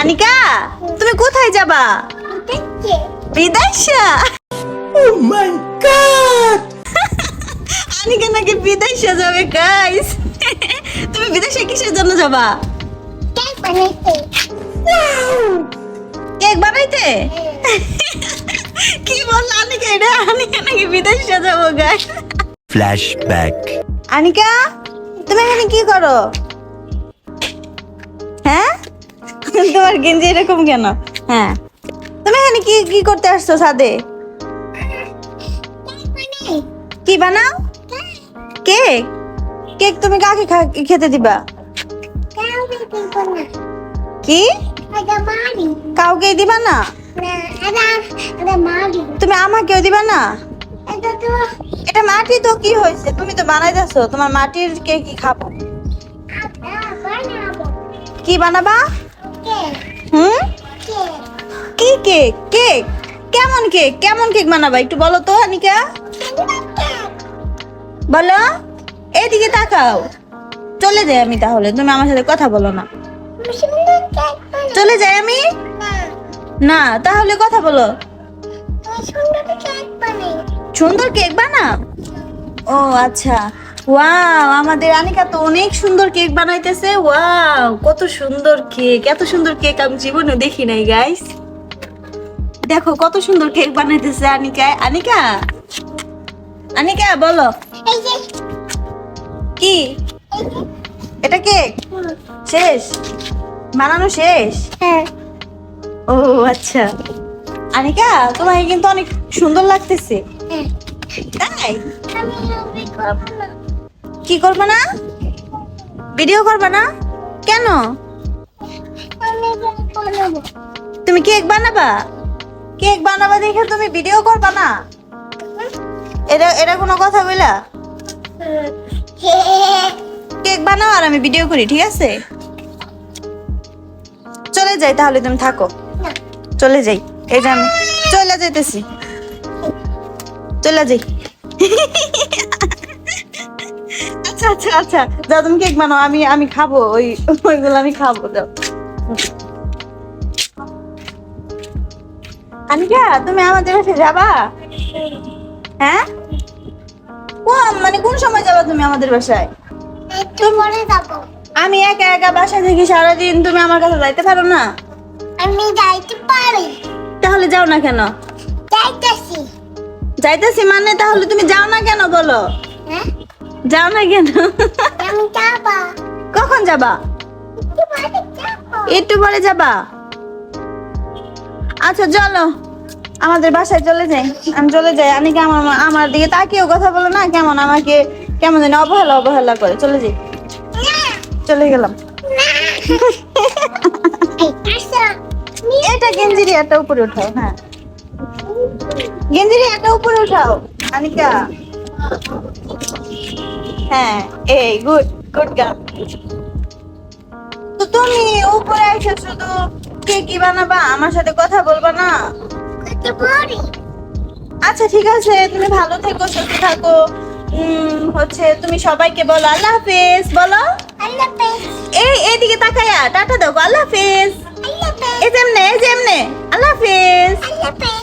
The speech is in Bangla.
আনিকা তুমি কোথায় যাবা? বিদেশা? Oh my god! আনিকা নাকি বিদেশে যাবে গাইস তুমি বিদেশে কিসের জন্য যাবা? কেক বানাইতে। কি বলল আনিকা এটা? আনিকা নাকি বিদেশে যাব গাইস Flashback. আনিকা তুমি এখানে কি করো? হ্যাঁ? তোমার গেঞ্জি এরকম কেন? হ্যাঁ। তুমি এখানে কি কি করতে আসছো ছাদে? কি বানাও? কেক? কেক তুমি কাকে খেতে দিবা? কি? কাউকে দিবা না? তুমি আমাকেও দিবা না? এটা মাটি তো কি হয়েছে? তুমি তো বানাইতেছো তোমার মাটির কেক কি খাব? কি বানাবা? হুম? কি কেক? কেক? কেমন কেক? কেমন কেক বানাবা? একটু বলো তো আনিকা বলো। এদিকে তাকাও। চলে যাই আমি তাহলে। তুমি আমার সাথে কথা বলো না। চলে যাই আমি? না, তাহলে কথা বলো। সুন্দর কেক বানাও। ও আচ্ছা। ওয়াও আমাদের আনিকা তো অনেক সুন্দর কেক বানাইতেছে। ওয়াও কত সুন্দর কেক এত সুন্দর কেক আমি জীবনে দেখি নাই গাইস দেখো কত সুন্দর কেক বানাইতেছে আনিকা। আনিকা? আনিকা বলো। কি? এটা কেক? শেষ? বানানো শেষ? ও আচ্ছা। আনিকা তোমাকে কিন্তু অনেক সুন্দর লাগতেছে। তাই? কি করবা না? ভিডিও করবা না? কেন? তুমি কেক বানাবা? কেক বানাবা দেখে তুমি ভিডিও করবা না? এটা এটা কোনো কথা বইলা? কেক বানাও আর আমি ভিডিও করি, ঠিক আছে? চলে যাই তাহলে তুমি থাকো। চলে যাই। এই যে আমি চলে যাইতেছি। চলে যাই। আচ্ছা আচ্ছা আচ্ছা। যাও তুমি কেক বানাও আমি আমি খাব ওই ওইগুলো আমি খাব যাও। আনিকা তুমি আমাদের বাসায় যাবা? হ্যাঁ? ও মানে কোন সময় যাবা তুমি আমাদের বাসায়? আমি একা একা বাসা থেকে সারাদিন তুমি আমার কাছে যাইতে পারো না? আমি যাইতে পারি। তাহলে যাও না কেন? যাইতেছি। যাইতেছি মানে তাহলে তুমি যাও না কেন বলো? হ্যাঁ? যাও না কেন? যাবা। কখন যাবা? একটু পরে যাব? আচ্ছা চলো। আমাদের বাসায় চলে যাই। আমি চলে যাই। আনিকে আমার আমার দিকে তাকিয়েও কথা বলো না কেমন আমাকে কেমন যেন অবহেলা অবহেলা করে। চলে যাই। চলে গেলাম। এটা গেঞ্জিরি একটা উপরে উঠাও হ্যাঁ। গেঞ্জিরি একটা উপরে উঠাও আনিকা হ্যাঁ এই গুড গুড গার্ল তো তুমি উপরে এসে শুধু কে কি বানাবা? আমার সাথে কথা বলবা না? আচ্ছা ঠিক আছে তুমি ভালো থেকো সুস্থ থাকো। উম, হচ্ছে তুমি সবাইকে বলো আল্লাহ হাফেজ বলো। এই এইদিকে তাকাইয়া টাটা দাও আল্লাহ হাফেজ। এই যেমনে এই যেমনে আল্লাহ হাফেজ আল্লাহ হাফেজ।